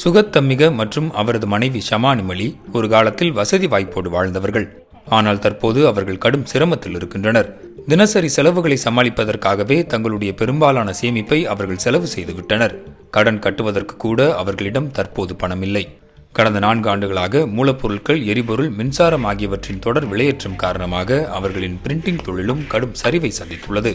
சுகத்தம்மிக மற்றும் அவரது மனைவி ஷமானிமலி ஒரு காலத்தில் வசதி வாய்ப்போடு வாழ்ந்தவர்கள். ஆனால் தற்போது அவர்கள் கடும் சிரமத்தில் இருக்கின்றனர். தினசரி செலவுகளை சமாளிப்பதற்காகவே தங்களுடைய பெரும்பாலான சேமிப்பை அவர்கள் செலவு செய்துவிட்டனர். கடன் கட்டுவதற்கு கூட அவர்களிடம் தற்போது பணமில்லை. கடந்த நான்கு ஆண்டுகளாக மூலப்பொருட்கள் எரிபொருள் மின்சாரம் ஆகியவற்றின் தொடர் விலையேற்றம் காரணமாக அவர்களின் பிரிண்டிங் தொழிலும் கடும் சரிவை சந்தித்துள்ளது.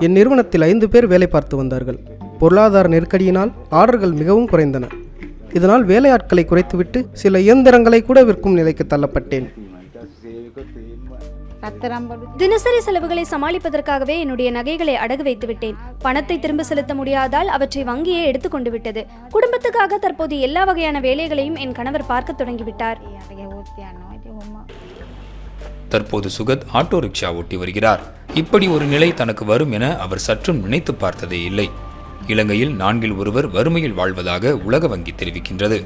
என் நிறுவனத்தில் ஐந்து பேர் வேலை பார்த்து வந்தார்கள். பொருளாதார நெருக்கடியினால் ஆர்டர்கள் மிகவும் குறைந்தன. இதனால் வேலையாட்களை குறைத்துவிட்டு சில இயந்திரங்களை கூட விற்கும் நிலைக்கு தள்ளப்பட்டேன். தினசரி செலவுகளை சமாளிப்பதற்காகவே என்னுடைய நகைகளை அடகு வைத்து விட்டேன். பணத்தை திரும்ப செலுத்த முடியாதால் அவற்றை வங்கியே எடுத்துக்கொண்டு விட்டது. குடும்பத்துக்காக தற்போது எல்லா வகையான வேலைகளையும் என் கணவர் பார்க்க தொடங்கிவிட்டார். தற்போது சுகத் ஆட்டோ ரிக்ஷா ஓட்டி வருகிறார். இப்படி ஒரு நிலை தனக்கு வரும் என அவர் சற்றும் நினைத்து பார்த்ததே இல்லை. இலங்கையில் நான்கில் ஒருவர் வறுமையில் வாழ்வதாக உலக வங்கி தெரிவிக்கின்றது.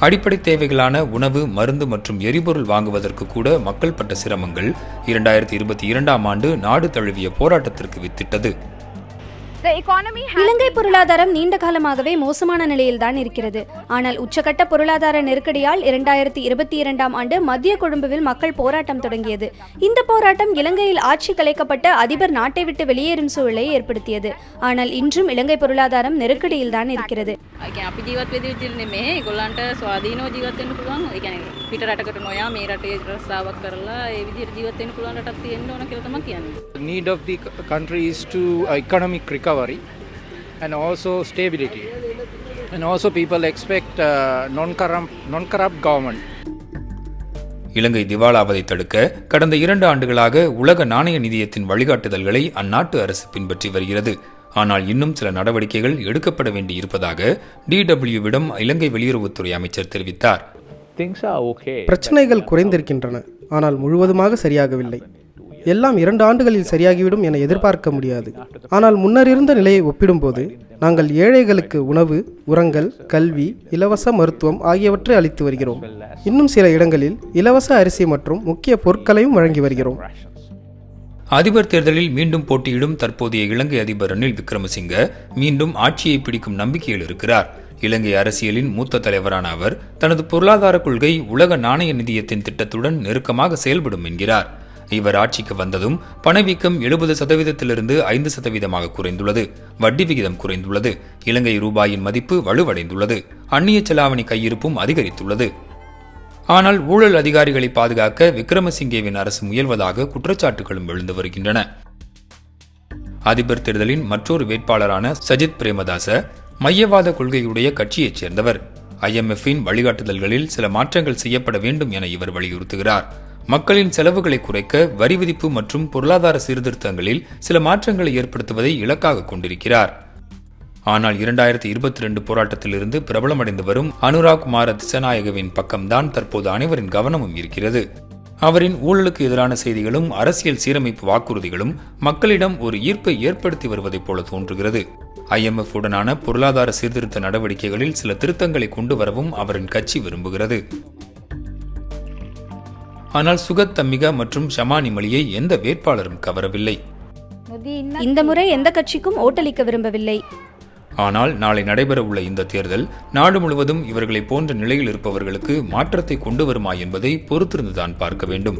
அடிப்படை தேவைகளான உணவு மருந்து மற்றும் எரிபொருள் வாங்குவதற்கு கூட மக்கள் பட்ட சிரமங்கள் இரண்டாயிரத்தி இருபத்தி இரண்டாம் ஆண்டு நாடு தழுவிய போராட்டத்திற்கு வித்திட்டது. இலங்கை பொருளாதாரம் நீண்ட காலமாகவே மோசமான நிலையில்தான் இருக்கிறது ஆனால் உச்சகட்ட பொருளாதார நெருக்கடியால் இரண்டாயிரத்தி இருபத்தி இரண்டாம் ஆண்டு மத்திய கொழும்புவில் மக்கள் போராட்டம் தொடங்கியது இந்த போராட்டம் இலங்கையில் ஆட்சி கலைக்கப்பட்ட அதிபர் நாட்டை விட்டு வெளியேறும் சூழலை ஏற்படுத்தியது ஆனால் இன்றும் இலங்கை பொருளாதாரம் நெருக்கடியில்தான் இருக்கிறது ඒ කියන්නේ අපි ජීවත් වෙද විදිහට නෙමෙයි ඒගොල්ලන්ට ස්වාධීනව ජීවත් වෙන්න පුළුවන් ඒ කියන්නේ පිට රටකට නොයා මේ රටේ රස්සාවක් කරලා ඒ විදිහට ජීවත් වෙන්න පුළුවන් රටක් තියෙන්න ඕන කියලා තමයි කියන්නේ. The need of the c- country is to uh, economic recovery and also stability. And also people expect uh, non-corrupt, non-corrupt government. இலங்கை திவாலாவதை தடுக்க கடந்த இரண்டு ஆண்டுகளாக உலக நாணய நிதியத்தின் வழிகாட்டுதல்களை அந்நாட்டு அரசு பின்பற்றி வருகிறது ஆனால் இன்னும் சில நடவடிக்கைகள் எடுக்கப்பட வேண்டி இருப்பதாக டிடபிள்யூவிடம் இலங்கை வெளியுறவுத்துறை அமைச்சர் தெரிவித்தார் things are okay. பிரச்சனைகள் குறைந்திருக்கின்றன ஆனால் முழுவதுமாக சரியாகவில்லை எல்லாம் இரண்டு ஆண்டுகளில் சரியாகிவிடும் என எதிர்பார்க்க முடியாது. ஆனால் முன்னர் இருந்த நிலையை ஒப்பிடும்போது நாங்கள் ஏழைகளுக்கு உணவு உரங்கள் கல்வி இலவச மருத்துவம் ஆகியவற்றை அளித்து வருகிறோம். இன்னும் சில இடங்களில் இலவச அரிசி மற்றும் முக்கிய பொருட்களையும் வழங்கி வருகிறோம். அதிபர் தேர்தலில் மீண்டும் போட்டியிடும் தற்போதைய இலங்கை அதிபர் ரணில் விக்ரமசிங்க மீண்டும் ஆட்சியை பிடிக்கும் நம்பிக்கையில் இருக்கிறார். இலங்கை அரசியலின் மூத்த தலைவரான அவர் தனது பொருளாதார கொள்கை உலக நாணய நிதியத்தின் திட்டத்துடன் நெருக்கமாக செயல்படும் என்கிறார். இவர் ஆட்சிக்கு வந்ததும் பணவீக்கம் எழுபது சதவீதத்திலிருந்து ஐந்து சதவீதமாக குறைந்துள்ளது. வட்டி விகிதம் குறைந்துள்ளது. இலங்கை ரூபாயின் மதிப்பு வலுவடைந்துள்ளது. அந்நிய செலாவணி கையிருப்பும் அதிகரித்துள்ளது. ஆனால் ஊழல் அதிகாரிகளை பாதுகாக்க விக்ரமசிங்கேவின் அரசு முயல்வதாக குற்றச்சாட்டுகளும் எழுந்து வருகின்றன. அதிபர் தேர்தலின் மற்றொரு வேட்பாளரான சஜித் பிரேமதாச மையவாத கொள்கையுடைய கட்சியைச் சேர்ந்தவர். ஐஎம்எஃப்பின் வழிகாட்டுதல்களில் சில மாற்றங்கள் செய்யப்பட வேண்டும் என இவர் வலியுறுத்துகிறார். மக்களின் செலவுகளை குறைக்க வரி விதிப்பு மற்றும் பொருளாதார சீர்திருத்தங்களில் சில மாற்றங்களை ஏற்படுத்துவதை இலக்காக கொண்டிருக்கிறார். ஆனால் இரண்டாயிரத்தி இருபத்தி ரெண்டு போராட்டத்திலிருந்து பிரபலமடைந்து வரும் அனுராக் குமார திசநாயகவின் பக்கம்தான் தற்போது அனைவரின் கவனமும் இருக்கிறது. அவரின் ஊழலுக்கு எதிரான செய்திகளும் அரசியல் சீரமைப்பு வாக்குறுதிகளும் மக்களிடம் ஒரு ஈர்ப்பை ஏற்படுத்தி வருவதைப் போல தோன்றுகிறது. ஐஎம்எஃப் உடனான பொருளாதார சீர்திருத்த நடவடிக்கைகளில் சில திருத்தங்களை கொண்டு வரவும் அவரின் கட்சி விரும்புகிறது. ஆனால் சுகத் தம்மிகா மற்றும் ஷமானி மலியை எந்த வேட்பாளரும் கவரவில்லை. இந்த முறை எந்த கட்சிக்கும் ஓட்டளிக்க விரும்பவில்லை. ஆனால் நாளை நடைபெறவுள்ள இந்த தேர்தல் நாடு முழுவதும் இவர்களை போன்ற நிலையில் இருப்பவர்களுக்கு மாற்றத்தை கொண்டு வருமா என்பதை பொறுத்திருந்துதான் பார்க்க வேண்டும்.